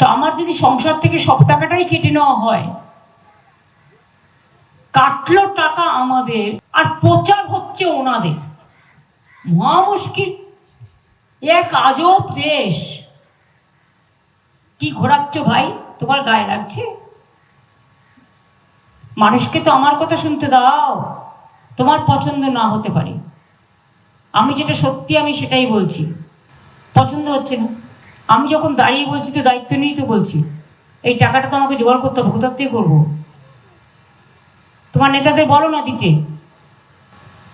তো আমার যদি সংসার থেকে সব টাকাটাই কেটে নেওয়া হয়, কাটলো টাকা আমাদের, আর প্রচার হচ্ছে ওনাদের। মহা মুশকিল। এক আজব দেশ। কি ঘোরাচ্ছ ভাই? তোমার গায়ে লাগছে? মানুষকে তো আমার কথা শুনতে দাও। তোমার পছন্দ না হতে পারে। আমি যেটা সত্যি আমি সেটাই বলছি। পছন্দ হচ্ছে না। আমি যখন দাঁড়িয়ে বলছি তো দায়িত্ব নিয়েই তো বলছি, এই টাকাটা তো আমাকে জোগাড় করতে হবে, কোথার থেকে করব? তোমার নেতাদের বলো না দিতে।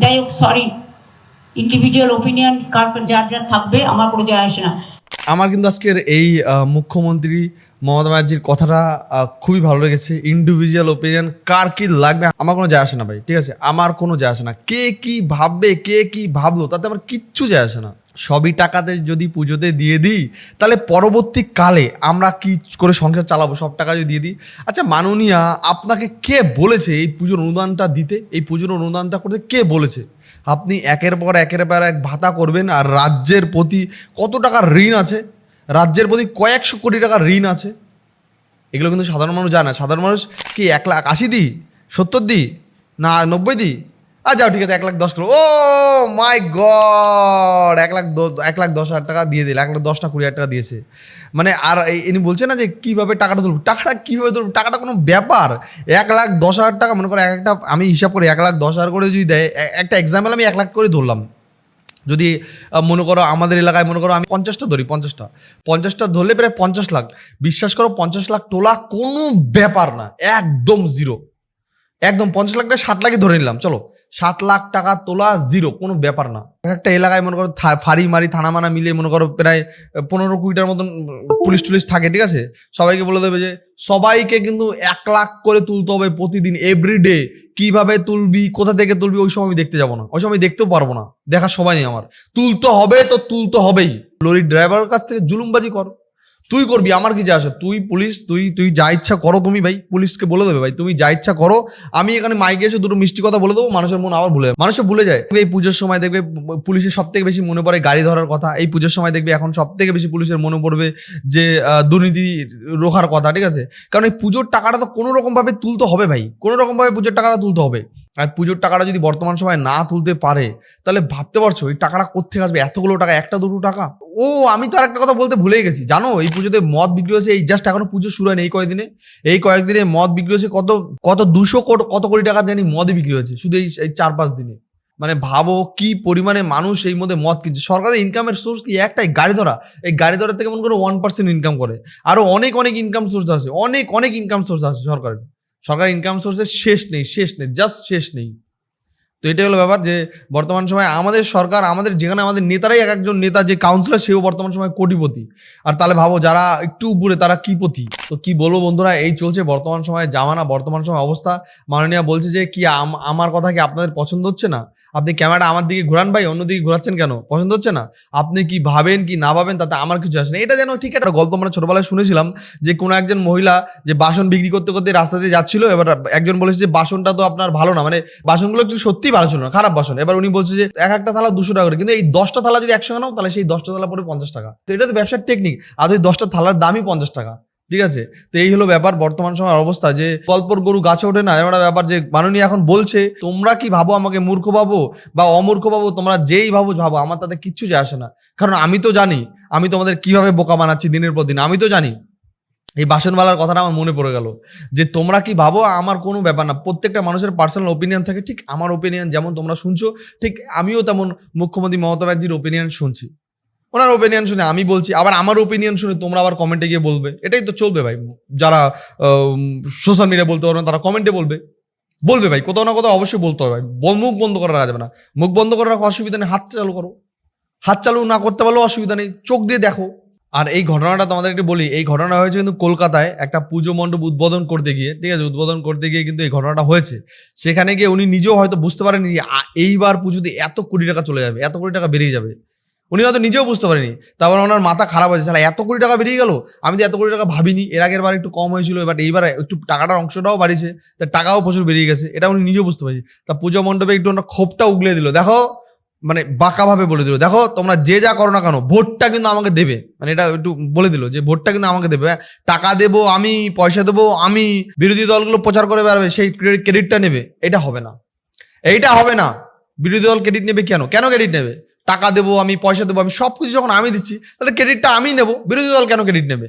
যাই হোক সরি ইন্ডিভিজুয়াল ওপিনিয়ন কার যার যার থাকবে, আমার কোনো যায় আসে না। আমার কিন্তু আজকের এই মুখ্যমন্ত্রী মমতা ব্যানার্জির কথাটা খুবই ভালো লেগেছে। ইন্ডিভিজুয়াল ওপিনিয়ন কার কি লাগবে, আমার কোনো যায় আসে না ভাই, ঠিক আছে? আমার কোনো যায় আসে না। কে কি ভাববে, কে কি ভাবলো, তাতে আমার কিচ্ছু যায় আসে না। সবই টাকাতে যদি পুজোতে দিয়ে দিই, তাহলে পরবর্তীকালে আমরা কি করে সংসার চালাবো? সব টাকা যদি দিয়ে দিই। আচ্ছা মাননীয়া, আপনাকে কে বলেছে এই পুজোর অনুদানটা দিতে? এই পুজোর অনুদানটা করতে কে বলেছে? আপনি একের পর একের পর এক ভাতা করবেন আর রাজ্যের প্রতি কত টাকার ঋণ আছে? রাজ্যের প্রতি কয়েকশো কোটি টাকার ঋণ আছে। এগুলো কিন্তু সাধারণ মানুষ জানে সাধারণ মানুষ কি এক লাখ আশি দিই? সত্তর দিই? না, নব্বই দিই? আর যাও, ঠিক আছে, এক লাখ দশ করো। ও মাই গড এক লাখ এক লাখ দশ হাজার টাকা দিয়ে দিল, এক লাখ দশটা কুড়ি হাজার টাকা দিয়েছে। মানে আর ইনি বলছে না যে কীভাবে টাকাটা তুলব? টাকাটা কীভাবে তুলব? টাকাটা কোনো ব্যাপার। এক লাখ দশ হাজার টাকা, মনে করো, এক একটা, আমি হিসাব করি, এক লাখ দশ হাজার করে যদি দেয় একটা এক্সাম্পল আমি এক লাখ করে ধরলাম। যদি মনে করো, আমাদের এলাকায় মনে করো, আমি পঞ্চাশটা ধরি, পঞ্চাশটা। পঞ্চাশটা ধরলে প্রায় পঞ্চাশ লাখ। বিশ্বাস করো, পঞ্চাশ লাখ তোলা কোনো ব্যাপার না। একদম জিরো একদম পঞ্চাশ লাখ টাকা ষাট লাখই ধরে নিলাম, চলো। ষাট লাখ টাকা তোলা জিরো কোনো ব্যাপার না। একটা এলাকায় মনে করো ফাঁড়ি মারি, থানা মানা মিলে মনে করো প্রায় পনেরো কুড়িটার মতন পুলিশ টুলিশ থাকে, ঠিক আছে? সবাইকে বলে দেবে যে, সবাইকে কিন্তু এক লাখ করে তুলতে হবে প্রতিদিন এভরিডে কীভাবে তুলবি, কোথা থেকে তুলবি, ওই সময় আমি দেখতে যাব না। ওই সময় দেখতেও পারব না। দেখা সবাই আমার। তুলতে হবে তো তুলতে হবেই। লরির ড্রাইভারের কাছ থেকে জুলুমবাজি কর। তুই করবি, আমার কি যা আসে তুই পুলিশ, তুই তুই যা ইচ্ছা করো তুমি ভাই, পুলিশকে বলে দেবে ভাই, তুমি যা ইচ্ছা করো। আমি এখানে মাইকে এসে দুটো মিষ্টি কথা বলে দেবো, মানুষের মন আবার ভুলে। মানুষে ভুলে যায়। এই পুজোর সময় দেখবে পুলিশের সব থেকে বেশি মনে পড়ে গাড়ি ধরার কথা। এই পুজোর সময় দেখবে এখন সব থেকে বেশি পুলিশের মনে পড়বে যে দুর্নীতি রোখার কথা, ঠিক আছে? কারণ এই পুজোর টাকাটা তো কোনো রকম ভাবে তুলতে হবে ভাই। কোনো রকম ভাবে পুজোর টাকাটা তুলতে হবে। আর পুজোর টাকাটা যদি বর্তমান সময় না তুলতে পারে, তাহলে ভাবতে পারছ এই টাকাটা কোথেকে আসবে? এতগুলো টাকা, একটা দুটো টাকা? ও, আমি তো আর একটা কথা বলতে ভুলে গেছি। জানো, এই পুজোতে মদ বিক্রি হয়েছে, এই জাস্ট এখনও পুজো শুরু হয়নি এই কয়েকদিনে। এই কয়েকদিনে মদ বিক্রি হয়েছে কত কত দুশো কোটি, কত কোটি টাকা জানি মদই বিক্রি হয়েছে, শুধু এই চার পাঁচ দিনে। মানে ভাবো কি পরিমাণে মানুষ এই মধ্যে মদ কিনছে। সরকারের ইনকামের সোর্স কি একটাই? গাড়ি ধরা। এই গাড়ি ধরা থেকে মনে করো ওয়ান পার্সেন্ট ইনকাম করে। আরও অনেক অনেক ইনকাম সোর্স আছে, অনেক অনেক ইনকাম সোর্স আছে সরকারের। সরকার ইনকাম সোর্সের শেষ নেই শেষ নেই জাস্ট শেষ নেই। তো এটাই হলো ব্যাপার যে, বর্তমান সময়ে আমাদের সরকার, আমাদের যেখানে আমাদের নেতারাই এক একজন নেতা, যে কাউন্সিলর সেও বর্তমান সময় কোটিপতি। আর তাহলে ভাবো, যারা একটু উপরে, তারা কি পতি? তো কি বলব বন্ধুরা, এই চলছে বর্তমান সময়ে জামানা, বর্তমান সময় অবস্থা। মাননীয় বলছে যে, কি আম- আমার কথা কি আপনাদের পছন্দ হচ্ছে না? আপনি ক্যামেরাটা আমার দিকে ঘোরান ভাই অন্যদিকে ঘোরাচ্ছেন কেন? পছন্দ হচ্ছে না? আপনি কি ভাবেন, কি না ভাবেন, তাতে আমার কিছু আসে না। এটা যেন ঠিক একটা গল্প আমরা ছোটবেলায় শুনেছিলাম যে, কোনো একজন মহিলা যে বাসন বিক্রি করতে করতে রাস্তা দিয়ে যাচ্ছিল, এবার একজন বলেছে যে, বাসনটা তো আপনার ভালো না। মানে বাসনগুলো সত্যিই ভালো ছিল না, খারাপ বাসন। এবার উনি বলছে যে, এক একটা থালা দুশো টাকা করে। কিন্তু এই দশটা থালা যদি একসঙ্গে নাও, তাহলে সেই দশটা থালা পরে পঞ্চাশ টাকা। তো এটা তো ব্যবসার টেকনিক আর ওই দশটা থালার দামই পঞ্চাশ টাকা। ঠিক আছে? তো এই হলো ব্যাপার, বর্তমান সময়ের অবস্থা যে গল্পর গরু গাছে ওঠে না এবার ব্যাপার যে মাননীয় এখন বলছে, তোমরা কি ভাবো আমাকে মূর্খ ভাবো বা অমূর্খ ভাবো? তোমরা যেই ভাবো ভাবো, আমার তাতে কিচ্ছু যায় আসে না। কারণ আমি তো জানি, আমি তোমাদের কীভাবে বোকা বানাচ্ছি দিনের পর দিন, আমি তো জানি। এই বাসনওয়ালার কথাটা আমার মনে পড়ে গেল, যে তোমরা কি ভাবো? আমার কোনো ব্যাপার না। প্রত্যেকটা মানুষের পার্সোনাল ওপিনিয়ন থাকে, ঠিক আমার ওপিনিয়ন যেমন তোমরা শুনছো, ঠিক আমিও তেমন মুখ্যমন্ত্রী মমতা ব্যানার্জির ওপিনিয়ন শুনছি। ওনার ওপিনিয়ন শুনে আমি বলছি, আবার আমার ওপিনিয়ন শুনে তোমরা আবার কমেন্টে গিয়ে বলবে। এটাই তো চলবে ভাই। যারা সোশ্যাল মিডিয়া বলতে পারবে তারা কমেন্টে বলবে। বলবে ভাই, কোথাও না কোথাও অবশ্যই বলতে হবে ভাই। মুখ বন্ধ করা রাখা যাবে না। মুখ বন্ধ করে রাখো, অসুবিধা নেই, হাত চালু করো। হাত চালু না করতে পারলেও অসুবিধা নেই, চোখ দিয়ে দেখো। আর এই ঘটনাটা তোমাদের একটু বলি, এই ঘটনা হয়েছে কিন্তু কলকাতায় একটা পুজো মণ্ডপ উদ্বোধন করতে গিয়ে, ঠিক আছে? উদ্বোধন করতে গিয়ে কিন্তু এই ঘটনাটা হয়েছে। সেখানে গিয়ে উনি নিজেও হয়তো বুঝতে পারেনি এইবার পুজোতে এত কোটি টাকা চলে যাবে, এত কোটি টাকা বেরিয়ে যাবে। উনি হয়তো নিজেও বুঝতে পারেনি। তারপর ওনার মাথা খারাপ হয়েছে সালা এত কোটি টাকা বেরিয়ে গেল? আমি তো এত কোটি টাকা ভাবিনি। এর আগের বার একটু কম হয়েছিল, এবার এইবার একটু টাকাটার অংশটাও বাড়িছে তার টাকাও প্রচুর বেরিয়ে গেছে। এটা উনি নিজেও বুঝতে পারছি তা পুজো মণ্ডপে একটু ওনার ক্ষোভটা উগলে দিল। দেখো মানে বাঁকাভাবে বলে দিল, দেখো, তোমরা যে যা করো না কেন, ভোটটা কিন্তু আমাকে দেবে। মানে এটা একটু বলে দিল যে, ভোটটা কিন্তু আমাকে দেবে। হ্যাঁ? টাকা দেবো আমি, পয়সা দেবো আমি, বিরোধী দলগুলো প্রচার করে বেড়াবে, সেই ক্রেডিটটা নেবে। এটা হবে না। এইটা হবে না। বিরোধী দল ক্রেডিট নেবে কেন? কেন ক্রেডিট নেবে? টাকা দেবো, আমি পয়সা দেবো, আমি সব কিছু যখন আমি দিচ্ছি, তাহলে ক্রেডিটটা আমি নেব। বিরোধী দল কেন ক্রেডিট নেবে?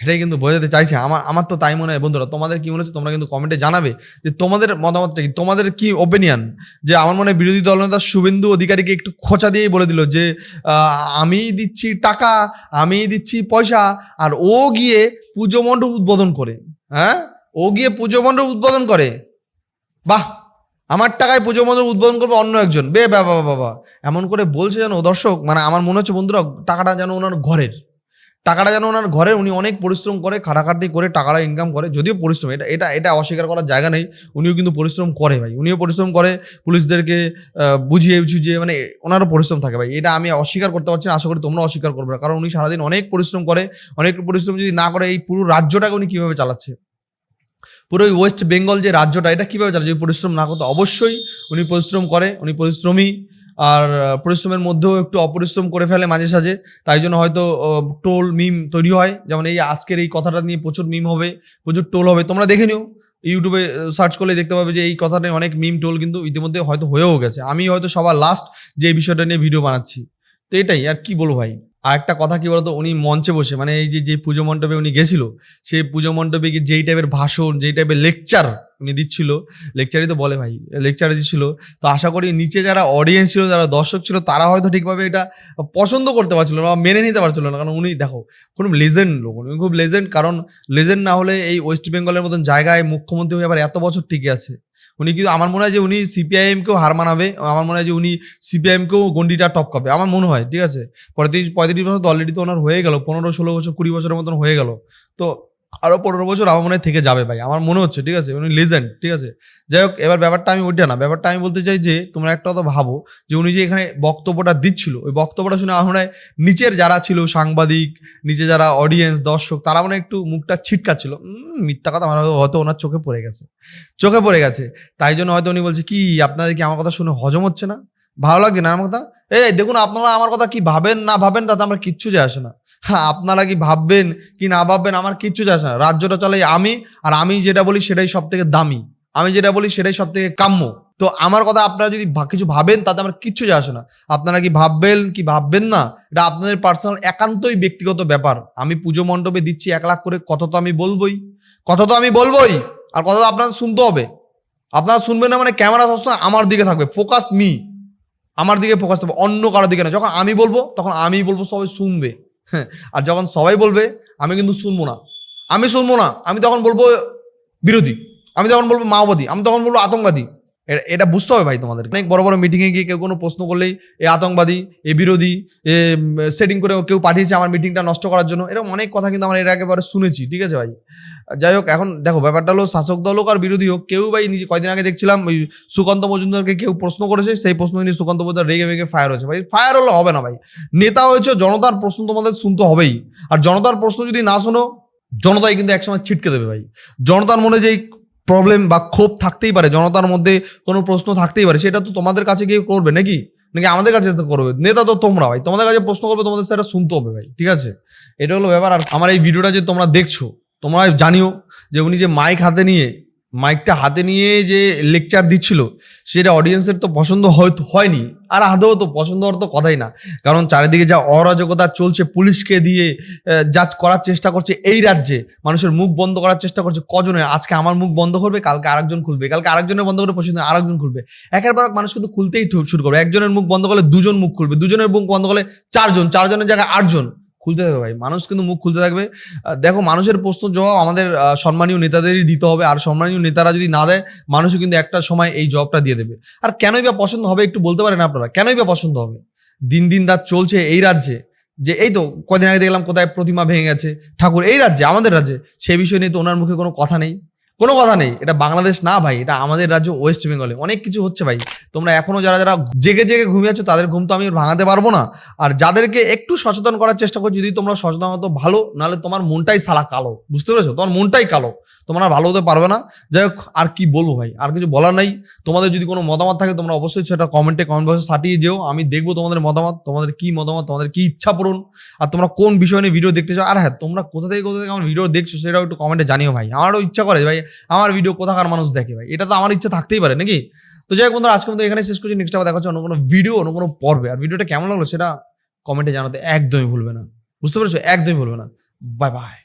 এটাই কিন্তু বোঝাতে চাইছে। আমার আমার তো তাই মনে হয়। বন্ধুরা, তোমাদের কি মনে হচ্ছে? তোমরা কিন্তু কমেন্টে জানাবে যে তোমাদের মতামতটা কি? তোমাদের কি ওপিনিয়ন যে আমার মনে হয় বিরোধী দলনেতা শুভেন্দু অধিকারীকে একটু খোঁচা দিয়েই বলে দিল যে আমি দিচ্ছি টাকা, আমি দিচ্ছি পয়সা, আর ও গিয়ে পুজো মণ্ডপ উদ্বোধন করে। হ্যাঁ? ও গিয়ে পুজো মণ্ডপ উদ্বোধন করে। বাহ! আমার টাকায় পুজো মণ্ডপ উদ্বোধন করবে অন্য একজন। বে বাবা বাবা এমন করে বলছে যেন দর্শক মানে আমার মনে হচ্ছে বন্ধুরা, টাকাটা যেন ওনার ঘরের। টাকাটা যেন ওনার ঘরে উনি অনেক পরিশ্রম করে খাটাখাটি করে টাকাটা ইনকাম করে, যদিও পরিশ্রম, এটা এটা এটা অস্বীকার করার জায়গা নেই, উনিও কিন্তু পরিশ্রম করে ভাই। উনিও পরিশ্রম করে, পুলিশদেরকে বুঝিয়ে বুঝিয়ে মানে ওনারও পরিশ্রম থাকে ভাই। এটা আমি অস্বীকার করতে পারছি না, আশা করি তোমরা অস্বীকার করবে না। কারণ উনি সারাদিন অনেক পরিশ্রম করে, অনেক পরিশ্রম যদি না করে, এই পুরো রাজ্যটাকে উনি কীভাবে চালাচ্ছে? পুরো ওয়েস্ট বেঙ্গল যে রাজ্যটা, এটা কীভাবে চালাচ্ছে পরিশ্রম না করতো, অবশ্যই উনি পরিশ্রম করে, উনি পরিশ্রমী। আর, পরিশ্রমের মধ্যেও একটু অপরিশ্রম করে ফেলে মাঝে সাঝে। তাই জন্য হয়তো টোল মিম তৈরি হয়। যেমন এই আজকের এই কথাটা নিয়ে প্রচুর মিম হবে, প্রচুর টোল হবে। তোমরা দেখে নিও। ইউটিউবে সার্চ করলে দেখতে পাবে যে এই কথাটা অনেক মিম টোল কিন্তু ইতিমধ্যে হয়তো হয়েও গেছে। আমি হয়তো সবার লাস্ট যে এই বিষয়টা নিয়ে ভিডিও বানাচ্ছি। তো এটাই, আর কি বলব ভাই? আর একটা কথা কি বলতো, উনি মঞ্চে বসে মানে এই যে যে পুজো মণ্ডপে উনি গেছিল সেই পুজো মণ্ডপে গিয়ে যেই টাইপের ভাষণ, যেই টাইপের লেকচার উনি দিচ্ছিল লেকচারই তো বলে ভাই লেকচার দিচ্ছিল। তো আশা করি নিচে যারা অডিয়েন্স ছিল, যারা দর্শক ছিল, তারা হয়তো ঠিকভাবে এটা পছন্দ করতে পারছিল না বা মেনে নিতে পারছিল না। কারণ উনি, দেখো, খুব লেজেন্ড লোক, উনি খুব লেজেন্ড কারণ লেজেন্ড না হলে এই ওয়েস্ট বেঙ্গলের মতন জায়গায় মুখ্যমন্ত্রী হয়ে আবার এত বছর টিকে আছে। উনি কিন্তু আমার মনে হয় যে উনি সিপিআইএমকেও হার মানাবে, আমার মনে হয় যে উনি সিপিআইএমকেও গন্ডিটা টপকাবে আমার মনে হয়, ঠিক আছে? পঁয়ত্রিশ পঁয়ত্রিশ বছর তো অলরেডি তো ওনার হয়ে গেল, পনেরো, ষোলো বছর, কুড়ি বছরের মতন হয়ে গেল। তো আরও পনেরো বছর আমার মনে থেকে যাবে ভাই। আমার মনে হচ্ছে ঠিক আছে? উনি লেজেন্ড ঠিক আছে? যাই হোক এবার ব্যাপারটা আমি ওইটা না। ব্যাপারটা আমি বলতে চাই যে তোমরা একটা কথা ভাবো যে উনি যে এখানে বক্তব্যটা দিচ্ছিল ওই বক্তব্যটা শুনে আমার মনে নিচের যারা ছিল সাংবাদিক নিচে যারা অডিয়েন্স দর্শক তারা মানে একটু মুখটা উম, মিথ্যা কথা আমার হয়তো ওনার চোখে পড়ে গেছে। চোখে পড়ে গেছে। তাই জন্য হয়তো উনি বলছে কি আপনাদের কি আমার কথা শুনে হজম হচ্ছে না? ভালো লাগছে না আমার কথা? এই দেখুন আপনারা আমার কথা কি ভাবেন না ভাবেন তাতে আমার কিচ্ছু যায় আসে না। আপনারা কি ভাববেন কি না ভাববেন? আমার কিচ্ছু আসে না। রাজ্যটা চালাই আমি, আর আমি যেটা বলি সেটাই সব থেকে দামি। আমি যেটা বলি সেটাই সব থেকে কাম্য। তো আমার কথা আপনারা যদি কিছু ভাবেন, তাতে আমার কিচ্ছু যায় আসে না। আপনারা কি ভাববেন কি ভাববেন না? এটা আপনাদের পার্সোনাল একান্তই ব্যক্তিগত ব্যাপার। আমি পুজো মণ্ডপে দিচ্ছি এক লাখ করে কত তো আমি বলবই। কত তো আমি বলবই, আর কথা তো আপনাদের শুনতে হবে। আপনারা শুনবেন না মানে ক্যামেরা সবসময় আমার দিকে থাকবে। ফোকাস মি আমার দিকে ফোকাস থাকবে। অন্য কারোর দিকে না। যখন আমি বলব, তখন আমি বলব, সবাই শুনবে। আর যখন সবাই বলবে, আমি কিন্তু শুনব না। আমি শুনব না, আমি তখন বলব বিরোধী। আমি যখন বলব মাওবাদী, আমি তখন বলব আতঙ্কবাদী। এটা বুঝতে হবে ভাই তোমাদের অনেক বড় বড় মিটিংয়ে গিয়ে কেউ কোনো প্রশ্ন করলেই এ আতঙ্কবাদী, এ বিরোধী, এ সেটিং করে কেউ পাঠিয়েছে আমার মিটিংটা নষ্ট করার জন্য। এরকম অনেক কথা কিন্তু আমরা এর একেবারে শুনেছি, ঠিক আছে ভাই? যাই হোক, এখন দেখো, ব্যাপারটা হলো শাসক দল হোক আর বিরোধী হোক, কেউ ভাই নিজে কয়দিন আগে দেখছিলাম ওই সুকান্ত মজুমদারকে কেউ প্রশ্ন করেছে, সেই প্রশ্ন নিয়ে সুকান্ত মজুমদার রেগে রেগে ফায়ার হয়েছে। ভাই ফায়ার হলে হবে না ভাই। নেতা হয়েছে, জনতার প্রশ্ন তোমাদের শুনতে হবেই। আর জনতার প্রশ্ন যদি না শোনো, জনতাই কিন্তু একসময় ছিটকে দেবে ভাই। জনতার মনে যেই প্রবলেম বা ক্ষোভ থাকতেই পারে, জনতার মধ্যে কোনো প্রশ্ন থাকতেই পারে, সেটা তো তোমাদের কাছে গিয়ে করবে নাকি? নাকি আমাদের কাছে করবে? নেতা তো তোমরা ভাই, তোমাদের কাছে প্রশ্ন করবে, তোমাদের সেটা শুনতে হবে ভাই, ঠিক আছে? এটা হলো ব্যাপার। আর আমার এই ভিডিওটা যে তোমরা দেখছ, তোমরা জানিও যে উনি যে মাইক হাতে নিয়ে মাইকটা হাতে নিয়ে যে লেকচার দিচ্ছিল, সেটা অডিয়েন্সের তো পছন্দ হয়তো, হয়নি। আর আদৌ তো পছন্দ হওয়ার তো কথাই না। কারণ চারিদিকে যা অরাজকতা চলছে, পুলিশকে দিয়ে যা করার চেষ্টা করছে এই রাজ্যে, মানুষের মুখ বন্ধ করার চেষ্টা করছে কজনের? আজকে আমার মুখ বন্ধ করবে, কালকে আরেকজন খুলবে। কালকে আরেকজনের বন্ধ করে পছন্দ আরেকজন খুলবে। একের পর মানুষ কিন্তু খুলতেই শুরু করবে। একজনের মুখ বন্ধ করলে দুজন মুখ খুলবে, দুজনের মুখ বন্ধ করলে চারজন, চারজনের জায়গায় আটজন। খুলতে থাকবে ভাই। মানুষ কিন্তু মুখ খুলতে থাকবে। দেখো, মানুষের প্রশ্ন জবাব আমাদের সম্মানীয় নেতাদেরই দিতে হবে। আর সম্মানীয় নেতারা যদি না দেয়, মানুষও কিন্তু একটা সময় এই জবটা দিয়ে দেবে। আর কেনই বা পছন্দ হবে একটু বলতে পারেন আপনারা? কেনই বা পছন্দ হবে? দিন দিন রাত চলছে এই রাজ্যে। যে এই তো কদিন আগে দেখলাম কোথায় প্রতিমা ভেঙে গেছে। ঠাকুর, এই রাজ্যে, আমাদের রাজ্যে সেই বিষয় নিয়ে তো ওনার মুখে কোনো কথা নেই। কোনো কথা নেই। এটা বাংলাদেশ না ভাই, এটা আমাদের রাজ্য ওয়েস্ট বেঙ্গলে। অনেক কিছু হচ্ছে ভাই। তোমরা এখনও যারা যারা জেগে জেগে ঘুমিয়ে আছো, তাদের ঘুম তো আমি ভাঙাতে পারব না। আর যাদেরকে একটু সচেতন করার চেষ্টা করছি যদি তোমরা সচেতন হতো ভালো, নাহলে তোমার মনটাই সালা কালো। বুঝতে পেরেছ? তোমার মনটাই কালো। তোমরা ভালো হতে পারবে না। যাই হোক, আর কি বলব ভাই? আর কিছু বলার নাই। তোমাদের যদি কোনো মতামত থাকে, তোমরা অবশ্যই সেটা কমেন্টে কমেন্ট বক্সে সাটিয়ে যেও। আমি দেখব তোমাদের মতামত, তোমাদের কি মতামত, তোমাদের কি ইচ্ছা পূরণ। আর তোমরা কোন বিষয় নিয়ে ভিডিও দেখতে চাও? আর হ্যাঁ তোমরা কোথা থেকে কোথা থেকে আমার ভিডিও দেখছ, সেটাও একটু কমেন্টে জানিও ভাই। আমারও ইচ্ছা করে ভাই। আমার ভিডিও কোথাকার মানুষ দেখে ভাই? এটা তো আমার ইচ্ছা থাকতেই পারে, নাকি? তো যাই হোক বন্ধুরা, আজকে বন্ধু এখানে শেষ করছি। নেক্সট আবার দেখা অন্য কোনো ভিডিও অন্য কোনো পর্বে। আর ভিডিওটা কেমন লাগল সেটা কমেন্টে জানাতে একদমই ভুলবে না। বুঝতে পেরেছ? একদমই ভুলবে না। Bye bye